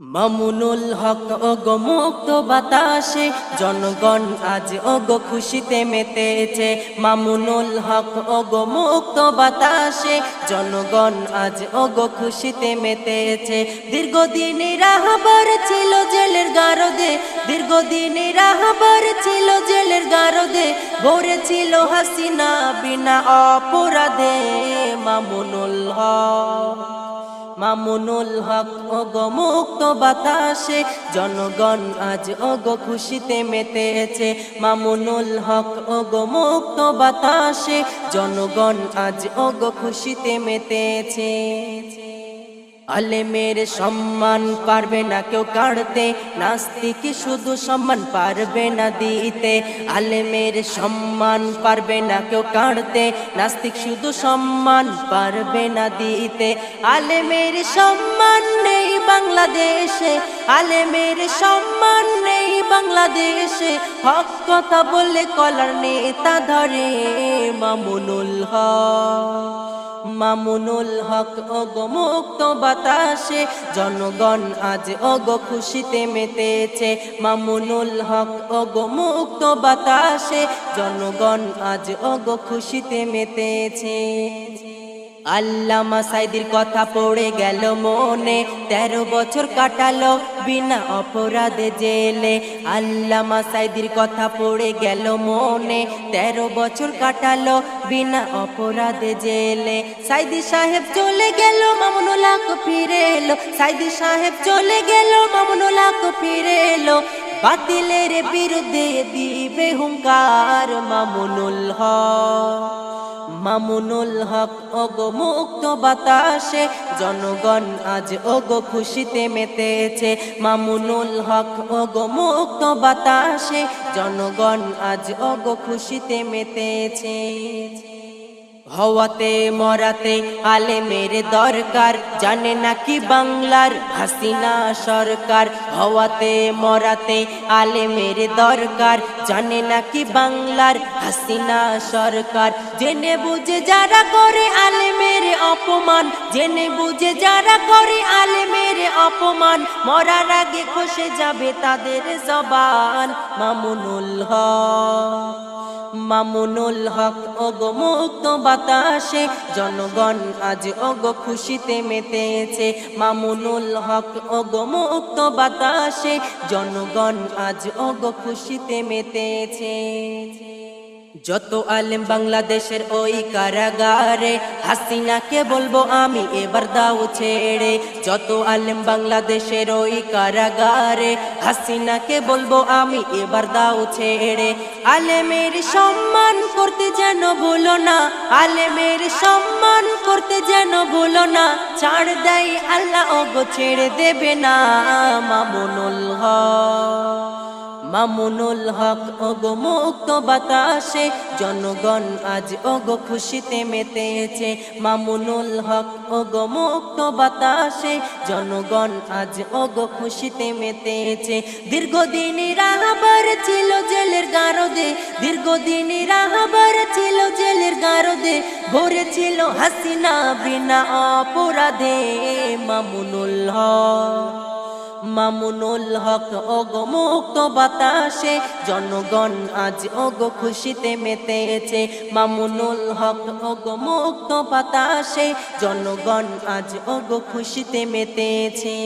মামুনুল হক, ওগো মুক্ত বাতাসে, জনগণ আজ ওগো খুশিতে মেতেছে। মামুনুল হক, ওগো মুক্ত বাতাসে, জনগণ আজ ওগো খুশিতে মেতেছে। দীর্ঘদিনে রাহবার ছিল জেলের গারদে, দীর্ঘদিনে রাহাবার ছিল জেলের গারদে, ভরে ছিল হাসিনা বিনা অপরাধে। মামুনুল হক। মামুনুল হক, ওগো মুক্ত বাতাসে। জনগণ আজ ওগো খুশিতে মেতেছে। মামুনুল হক, ওগো মুক্ত বাতাসে। জনগণ আজ ওগো খুশিতে মেতেছে। আলেমের সম্মান পারবে না কেউ কাড়তে, নাস্তিক শুধু সম্মান পারবে না দিতে। আলেমের সম্মান পারবে না কেউ কাড়তে, নাস্তিক শুধু সম্মান পারবে না দিতে। আলেমের সম্মান নেই বাংলাদেশে, আলেমের সম্মান নেই বাংলাদেশে। হক কথা বলে কলার নেতা ধরে মামুনুল হক। মামুনুল হক, ওগো মুক্ত বাতাসে। জনগণ আজ ওগো খুশিতে মেতেছে। মামুনুল হক, ওগো মুক্ত বাতাসে। জনগণ আজ ওগো খুশিতে মেতেছে। আল্লামা সাইদির কথা পড়ে গেল মনে, তেরো বছর কাটালো বিনা অপরাধে জেলে। আল্লামা সাইদির কথা পড়ে গেল মনে, তেরো বছর কাটালো বিনা অপরাধে জেলে। সাইদি সাহেব চলে গেল মামুনুল্লাহ ফিরে এলো। সাইদি সাহেব চলে গেল মামুনুল্লাহ ফিরে এলো। বাতিলের বিরুদ্ধে দিবে হুঙ্কার মামুনুল হক। মামুনুল হক, ওগো মুক্ত বাতাসে। জনগণ আজ ওগো খুশিতে মেতেছে। মামুনুল হক, ওগো মুক্ত বাতাসে। জনগণ আজ ওগো খুশিতে মেতেছে। হওয়াতে মরাতে আলেমের দরকার। জানে নাকি বাংলার হাসিনা সরকার? হওয়াতে মরাতে আলেমের দরকার। জানে নাকি বাংলার হাসিনা সরকার? জেনে বুঝে যারা করে আলেমের অপমান। জেনে বুঝে যারা করে আলেমের অপমান। মরার আগে খসে যাবে তাদের জবান। মামুনুল হক। মামুনুল হক, ওগো মুক্ত বাতাসে। জনগণ আজ ওগো খুশিতে মেতেছে। মামুনুল হক, ওগো মুক্ত বাতাসে। জনগণ আজ ওগো খুশিতে মেতেছে। যত আলেম বাংলাদেশের ওই কারাগারে, হাসিনাকে বলব আমি এবার দাও ছেড়ে। যত আলেম বাংলাদেশের ওই কারাগারে, হাসিনাকে বলব আমি এবার দাও ছেড়ে। আলেমের সম্মান করতে যেন ভুলো না, আলেমের সম্মান করতে যেন ভুলো না, ছাড় দেয় আল্লাহ ছেড়ে দেবে না মামুনুল হক। মামুনুল হক, ওগো মুক্ত বাতাসে। জনগণ আজ ওগো খুশিতে মেতেছে। মামুনুল হক, ওগো মুক্ত বাতাসে। জনগণ আজ ওগো খুশিতে মেতেছে। দীর্ঘদিন রাহাবার ছিল জেলের গারদে। দীর্ঘদিন রাহাবার ছিল জেলের গারদে। ভরে ছিল হাসিনা বিনা অপরাধে। মামুনুল হক। মামুনুল হক, ওগো মুক্ত বাতাসে। জনগণ আজ ওগো খুশিতে মেতেছে। মামুনুল হক, ওগো মুক্ত বাতাসে। জনগণ আজ ওগো খুশিতে মেতেছে।